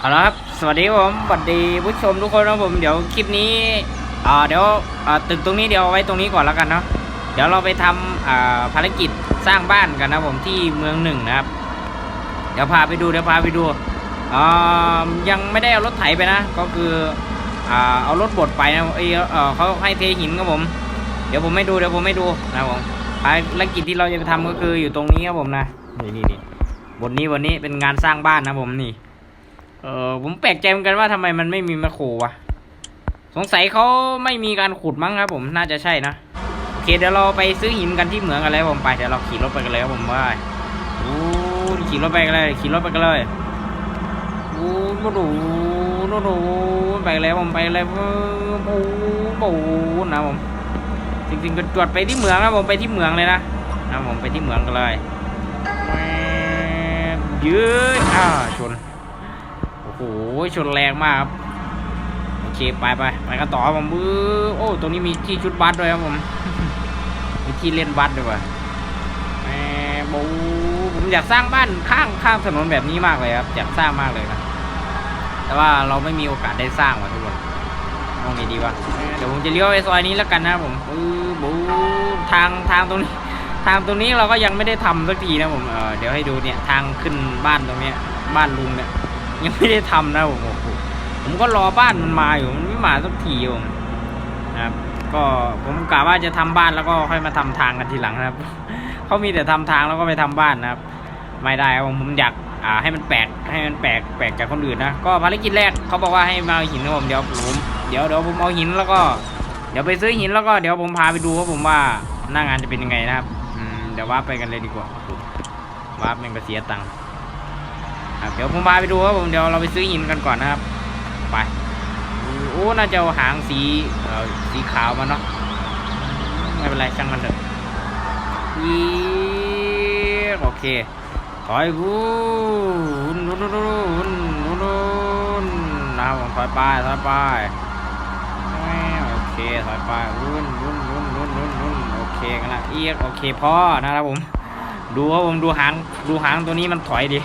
เอาละครับ สวัสดีครับผมสวัสดีผู้ชมทุกคนนะผม เดี๋ยวคลิปนี้อ่าเดี๋ยวอ่าตึกตรงนี้เดี๋ยวเอาไว้ตรงนี้ก่อนแล้วกันเนาะ เดี๋ยวเราไปทำอ่าภารกิจสร้างบ้านกันนะผมที่เมืองหนึ่งนะครับ เดี๋ยวพาไปดูเดี๋ยวพาไปดูอ่ายังไม่ได้เอารถไถไปนะ ก็คืออ่าเอารถบดไปนะเออเขาให้เทหินครับผม เดี๋ยวผมไม่ดูเดี๋ยวผมไม่ดูนะผมภารกิจที่เราจะไปทำก็คืออยู่ตรงนี้ครับผมนะ นี่นี่นี่บนนี้วันนี้เป็นงานสร้างบ้านนะผมนี่ เออผมแปลกใจเหมือนกันว่าทำไมมันไม่มีแมคโครวะ สงสัยเขาไม่มีการขุดมั้งครับ ผมน่าจะใช่นะโอเคเดี๋ยวเราไปซื้อหินกันที่เหมืองกันเลยครับผมไปเดี๋ยวเราขี่รถไปกันเลยครับผมว่าโอ้ขี่รถไปกันเลยขี่รถไปกันเลยโอ้โหดูดูดูไปเลยผมไปเลยโอ้โหโอ้โหนะผมจริงๆก็จวดไปที่เหมืองนะผมไปที่เหมืองเลยนะนะผมไปที่เหมืองกันเลยยืดอ่าชน โอ้โหชนแรงมากครับโอเคไปไปไปกันต่อครับผมบื้อโอ้ตรงนี้มีที่ชุดบัสด้วยครับผมมีที่เล่นบัสด้วยว่ะแหมบูผมอยากสร้างบ้านข้างข้างถนนแบบนี้มากเลยครับอยากสร้างมากเลยนะแต่ว่าเราไม่มีโอกาสได้สร้างว่ะทุกคนมองไงดีวะเดี๋ยวผมจะเลี้ยวไปซอยนี้แล้วกันนะผมบื้อบูทางทางตรงนี้ ทางตรงนี้เราก็ยังไม่ได้ทำสักทีนะผมเออเดี๋ยวให้ดูเนี่ยทางขึ้นบ้านตรงเนี้ยบ้านลุงเนี่ย ยังไม่ได้ทำนะผมผมก็รอบ้านมันมาอยู่มันไม่มาสักทีผมนะครับ ก็ผมกะว่าจะทำบ้านแล้วก็ค่อยมาทำทางกันทีหลังนะครับเขามีแต่ทำทางแล้วก็ไปทำบ้านนะครับ ไม่ได้ครับผมอยากอ่าให้มันแปลกให้มันแปลกแปลกจากคนอื่นนะก็ภารกิจแรกเขาบอกว่าให้มาเอาหินนะผมเดี๋ยวผมเดี๋ยวเดี๋ยวผมเอาหินแล้วก็เดี๋ยวไปซื้อหินแล้วก็เดี๋ยวผมพาไปดูว่าผมว่าหน้างานจะเป็นยังไงนะครับอืมเดี๋ยวว่าร์ปไปกันเลยดีกว่าว่าร์ปมันก็เสียตังค์ เดี๋ยวผมพาไปดูครับผมเดี๋ยวเราไปซื้อหินกันก่อนนะครับ ไปโอ้น่าจะหางสีสีขาวมาเนาะไม่เป็นไรช่างมันเถอะยีโอเคถอยวูนวุนวุนวุนวุนวุนนะครับผมถอยไปถอยไปโอเคถอยไปวุนวุนวุนวุนวุนวุนโอเคกันละเอียกโอเคพ่อนะครับผม ดูครับผมดูหางดูหางตัวนี้มันถอยดิ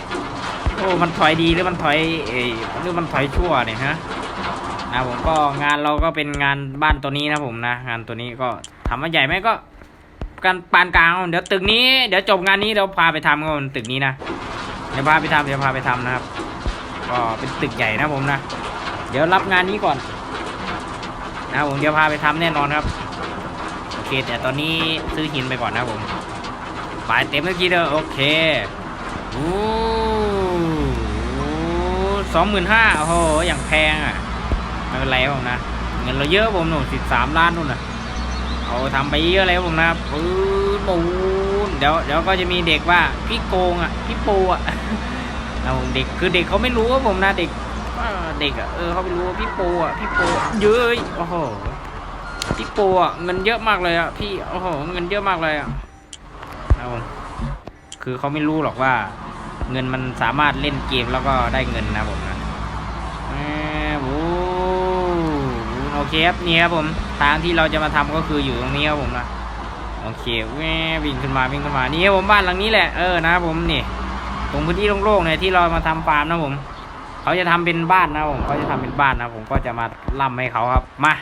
โอ้มันถอยดีหรือมันถอยเอ้หรือมันถอยชั่วเนี่ยฮะนะผมก็งานเราก็เป็นงานบ้านตัวนี้นะผมนะงานตัวนี้ก็ถามาใหญ่ไหมก็การปานกลางเดี๋ยวตึกนี้เดี๋ยวจบงานนี้เดี๋ยวพาไปทำกันตึกนี้นะเดี๋ยวพาไปทำเดี๋ยวพาไปทำนะครับ ก็เป็นตึกใหญ่นะผมนะเดี๋ยวรับงานนี้ก่อนนะผมเดี๋ยวพาไปทำแน่นอนครับโอเค แต่ตอนนี้ซื้อหินไปก่อนนะผมไปเต็มเมื่อกี้เด้อโอเคโอ้ สองหมื่นห้าโอ้โห อย่างแพงอะ ไม่เป็นไรผมนะ เงินเราเยอะผมหนูสิบสามล้านนู่นน่ะเอาทำไปเยอะเลยผมนะปื้นปูนเดี๋ยวเดี๋ยวก็จะมีเด็กว่าพี่โกงอะ พี่ปูอะนะผมเด็กคือเด็กเขาไม่รู้ว่าผมนะเด็กเด็กอะเออเขาไม่รู้ว่าพี่ปูอะพี่ปูเยอะโอ้โหพี่ปูอะเงินเยอะมากเลยอะพี่โอ้โหเงินเยอะมากเลยอะนะผมคือเขาไม่รู้หรอกว่า เงินมันสามารถเล่นเกมแล้วก็ได้เงินนะผมนะโอ้โอเคครับนี่ครับผมทางที่เราจะมาทำก็คืออยู่ตรงนี้ครับผมนะโอเคแหววิ่งขึ้นมาวิ่งขึ้นมานี่ครับผมบ้านหลังนี้แหละเออนะผมนี่ตรงพื้นที่โล่งๆเนี่ยที่เรามาทำฟาร์มนะผมเขาจะทำเป็นบ้านนะผมเขาจะทำเป็นบ้านนะผมก็จะมาล่ำให้เขาครับมา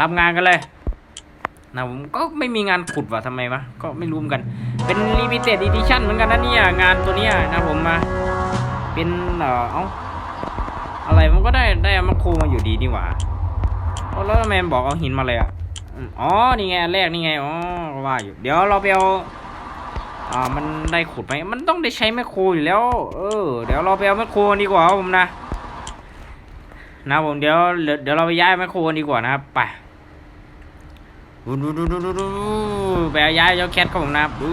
รับงานกันเลย นะผมก็ไม่มีงานขุดว่ะทำไมวะก็ไม่รู้เหมือนกัน เป็น limited edition เหมือนกันนะเนี่ยงานตัวเนี้ยนะผมมา เป็นเอ่อเอาอะไรมันก็ได้ได้มาโครมาอยู่ดีนี่หว่าแล้วทำไมนบอกเอาหินมาเลยอะอ๋อนี่ไงอันแรกนี่ไงอ๋อก็ว่าอยู่ เดี๋ยวเราไปเอาอ่ามันได้ขุดไหมมันต้องได้ใช้แมคโครอยู่แล้ว เออ เดี๋ยวเราไปเอาแมคโครดีกว่าผมนะ นะผมเดี๋ยวเดี๋ยวเราไปย้ายแมคโครดีกว่านะครับไป ดูดูดูดูดูดูไปเอาย้ายเจ้าแคทครับผมนะครับดู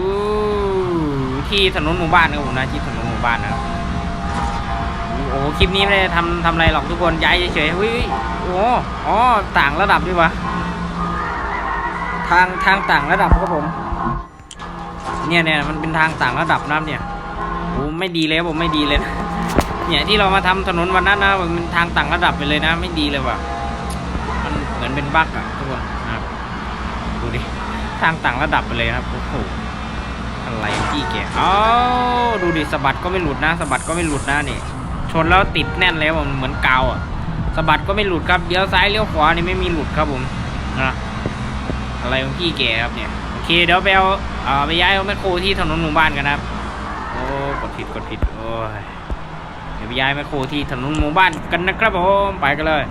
ที่ถนนหมู่บ้านครับผมนะที่ถนนหมู่บ้านนะครับโอ้โหคลิปนี้ไม่ได้ทำทำอะไรหรอกทุกคนย้ายเฉยๆเฮ้ยโอ้อ๋อต่างระดับดีวะทางทางต่างระดับครับผม เนี่ยเนี่ยมันเป็นทางต่างระดับนะเนี่ยโอ้ไม่ดีเลยผมไม่ดีเลยนะเนี่ยที่เรามาทำถนนวันนั้นนะมันทางต่างระดับไปเลยนะ ไม่ดีเลยว่ะมันเหมือนเป็นบั๊กอะทุกคน ดูดิ ทางต่างระดับไปเลยครับโอ้โหอะไรจี้แกอ้าดูดิสะบัดก็ไม่หลุดนะสะบัดก็ไม่หลุดนะนี่ ชนแล้วติดแน่นเลยครับผมเหมือนกาวอะสะบัดก็ไม่หลุดครับเลี้ยวซ้ายเลี้ยวขวานี่ไม่มีหลุดครับผมนะอะไรของพี่แกครับเนี่ยโอเคเดี๋ยวไปเอาเอ่อไปย้ายเอาแมคโครที่ถนนหมู่บ้านกันนะครับโอ้กดผิดกดผิดโอ้ยเดี๋ยวไปย้ายแมคโครที่ถนนหมู่บ้านกันนะครับผมไปกันเลย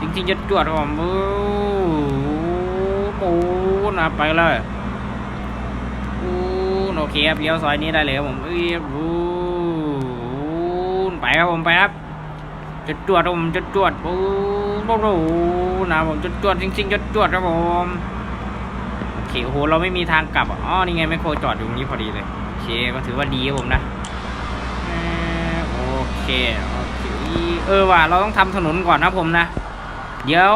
จริงๆจะจวดผมโอ้โห นะไปเลยโอ้โอเคครับเลี้ยวซอยนี้ได้เลยครับผมเอ้ยโอ้ไปครับผมไปครับจะจวดผมจะจวดโอ้โหนะผมจะจวดจริงๆจะจวดครับผมโอเคโอ้โหเราไม่มีทางกลับอ๋อนี่ไงแมคโครจอดอยู่ตรงนี้พอดีเลยโอเคก็ถือว่าดีครับผมนะโอเคโอเคเออว่ะเราต้องทำถนนก่อนนะผมนะ เดี๋ยว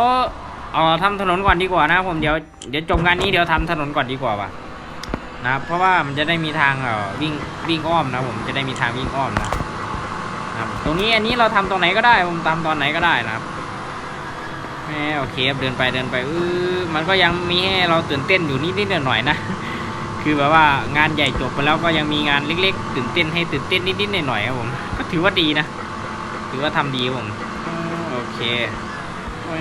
เออทำถนนก่อนดีกว่านะผมเดี๋ยวเดี๋ยวจบงานนี้เดี๋ยวทำถนนก่อนดีกว่าว่ะนะครับเพราะว่ามันจะได้มีทางเออวิ่งวิ่งอ้อมนะผมจะได้มีทางวิ่งอ้อมนะนะครับตรงนี้อันนี้เราทำตรงไหนก็ได้ผมทำตอนไหนก็ได้นะครับแหมโอเคเดินไปเดินไปเออมันก็ยังมีให้เราตื่นเต้นอยู่นิดๆหน่อยๆนะคือแบบว่างานใหญ่จบไปแล้วก็ยังมีงานเล็ก ๆ ตื่นเต้นให้ตื่นเต้นนิดๆหน่อยๆครับผมก็ถือว่าดีนะ ถือว่าทำดีผมโอเคแว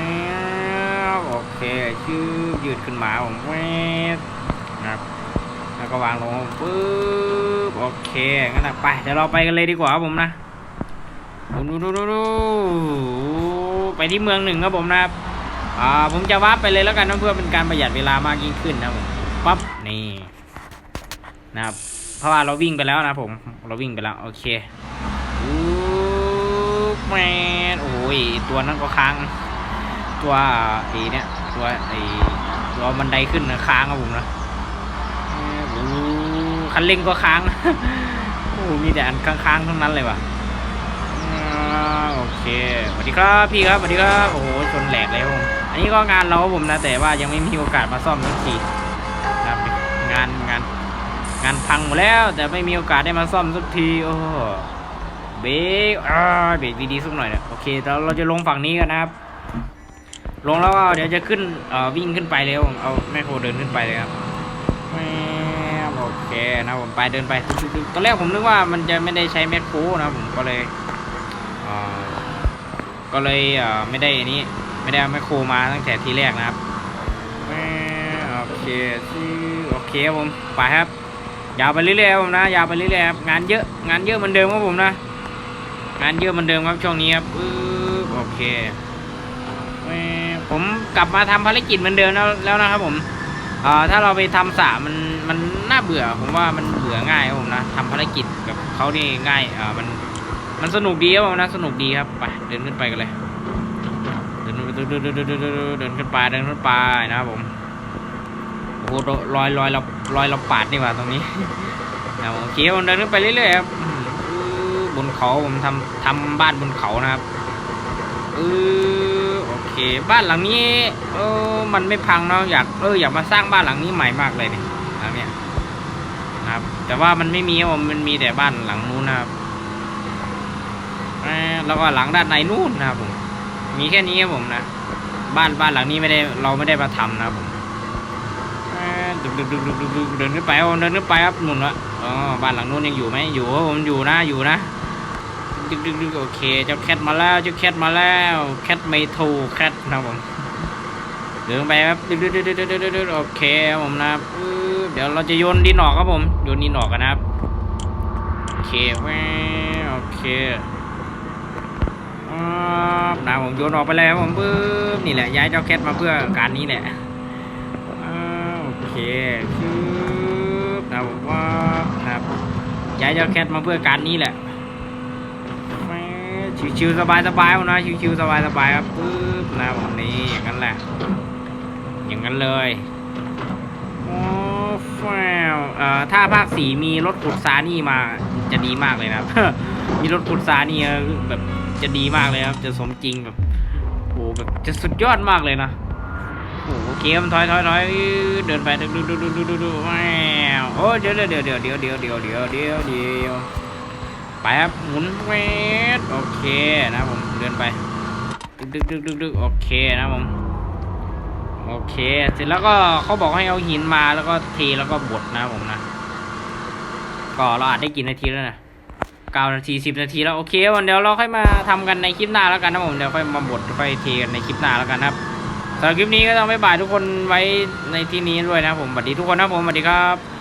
บ โอเคชื่อยืดขึ้นมาผมแวบนะครับ แล้วก็วางลงปึ๊บโอเคงั้นไปเดี๋ยวเราไปกันเลยดีกว่าผมนะดูดูดูดูไปที่เมืองหนึ่งครับผมนะครับอ่าผมจะวาร์ปไปเลยแล้วกันนะเพื่อเป็นการประหยัดเวลามากยิ่งขึ้นนะผมปั๊บนี่นะครับเพราะว่าเราวิ่งไปแล้วนะผมเราวิ่งไปแล้วโอเคอู้แมนโอ้ยตัวนั้นก็ค้าง ตัวไอ้เนี่ยตัวไอ้ตัวบันไดขึ้นนะค้างครับผมนะโอ้คันเร่งก็ค้างโอ้มีแต่อันค้างๆทั้งนั้นเลยว่ะโอเคสวัสดีครับพี่ครับสวัสดีครับโอ้โหชนแหลกเลยผมอันนี้ก็งานเราครับผมนะแต่ว่ายังไม่มีโอกาสมาซ่อมสักทีครับงานงานงานพังหมดแล้ว แต่ไม่มีโอกาสได้มาซ่อมสักทีโอ้เบรกอ่าเบรกดีๆสักหน่อยเนี่ยโอเคเราเราจะลงฝั่งนี้กันนะครับ ลงแล้วก็เดี๋ยวจะขึ้นวิ่งขึ้นไปเรับผมเอาแม่โคเดินขึ้นไปเลยครับโอเคนะผมไปเดินไปตอนแรกผมนึกว่ามันจะไม่ได้ใช้แมคโครนะผมก็เลยก็เลยไม่ได้อันนี้ไม่ได้เอาแมคโครมาตั้งแต่ทีแรกนะครับโอเคโอเคผมไปครับยาวไปเรื่อยๆครับผมนะยาวไปเรื่อยๆครับงานเยอะงานเยอะเหมือนเดิมครับผมนะ งานเยอะเหมือนเดิมครับช่วงนี้ครับโอเค ผมกลับมาทำภารกิจเหมือนเดิมแล้วแล้วนะครับผมเอ่อถ้าเราไปทำสระมันมันน่าเบื่อ ผมว่ามันเบื่อง่ายครับผมนะทำภารกิจกับเขานี่ง่ายเอ่อมันมันสนุกดีครับผมนะสนุกดีครับไปเดินขึ้นไปกันเลยเดินเดินเดินเดินเดินเดินเดินขึ้นไปเดินขึ้นไปนะครับผมโอ้โหรอยรอยเรารอยเราปาดนี่ว่าตรงนี้นะโอเคผมเดินขึ้นไปเรื่อยๆครับบนเขาผมทำทำบ้านบนเขานะครับเออโอ บ้านหลังนี้เออมันไม่พังเนาะอยากเอออยากมาสร้างบ้านหลังนี้ใหม่มากเลยเนี่ยหลังเนี้ยนะครับ แต่ว่ามันไม่มีครับผมมันมีแต่บ้านหลังนู้นนะครับแล้วก็หลังด้านในนู้นนะครับผม มีแค่นี้ครับผมนะบ้านบ้านหลังนี้ไม่ได้เราไม่ได้มาทำนะครับผมดึกดึกดึกดึกดึกดึกเดินขึ้นไปเดินขึ้นไปครับหนุนละอ๋อบ้านหลังนู้นยังอยู่ไหมอยู่ครับผมอยู่นะอยู่นะ ดึกดึกดึกโอเค เจ้าแคทมาแล้ว เจ้าแคทมาแล้ว แคทไม่ถูกแคทนะผมเดินไปครับดึกดึกดึกดึกดึกโอเคผมนะเดี๋ยวเราจะโยนดินหนอกครับผมโยนดินหนอกกันนะครับโอเคโอเคนะผมโยนออกไปแล้วผมปึ๊บนี่แหละย้ายเจ้าแคทมาเพื่อการนี้แหละโอเคคือนะผมว่าครับย้ายเจ้าแคทมาเพื่อการนี้แหละ ชิวๆสบายๆนะชิวๆสบายๆครับปึ๊บนะผมนี่อย่างนั้นแหละ อย่างนั้นเลยโอ้แฟวเอ่อถ้าภาคสี่มีรถขุดซานี่มาจะดีมากเลยนะมีรถขุดซานี่แบบจะดีมากเลยครับ จะสมจริงแบบโอ้แบบจะสุดยอดมากเลยนะโอ้เกมถอยถอยถอยเดินไปดูดูดูดูดูดูดูแมวโอ้เดี๋ยวเดี๋ยวเดี๋ยวเดี๋ยวเดี๋ยวเดี๋ยวเดี๋ยวเดี๋ยวเดี๋ยว ไปครับหมุนเวทโอเคนะผมเดินไปดึกดึกดึกดึกดึกโอเคนะผมโอเค เสร็จแล้วก็เขาบอกให้เอาหินมาแล้วก็เทแล้วก็บดนะผมนะก็เราอาจได้กินนาทีแล้วนะเก้านาทีสิบนาทีแล้วโอเควันเดี๋ยวเราค่อยมาทำกันในคลิปหน้าแล้วกันนะผมเดี๋ยวค่อยมาบดค่อยเทกันในคลิปหน้าแล้วกันครับสำหรับคลิปนี้ก็ต้องบ๊ายบายทุกคนไว้ในที่นี้ด้วยนะผมสวัสดีทุกคนนะผมสวัสดีครับ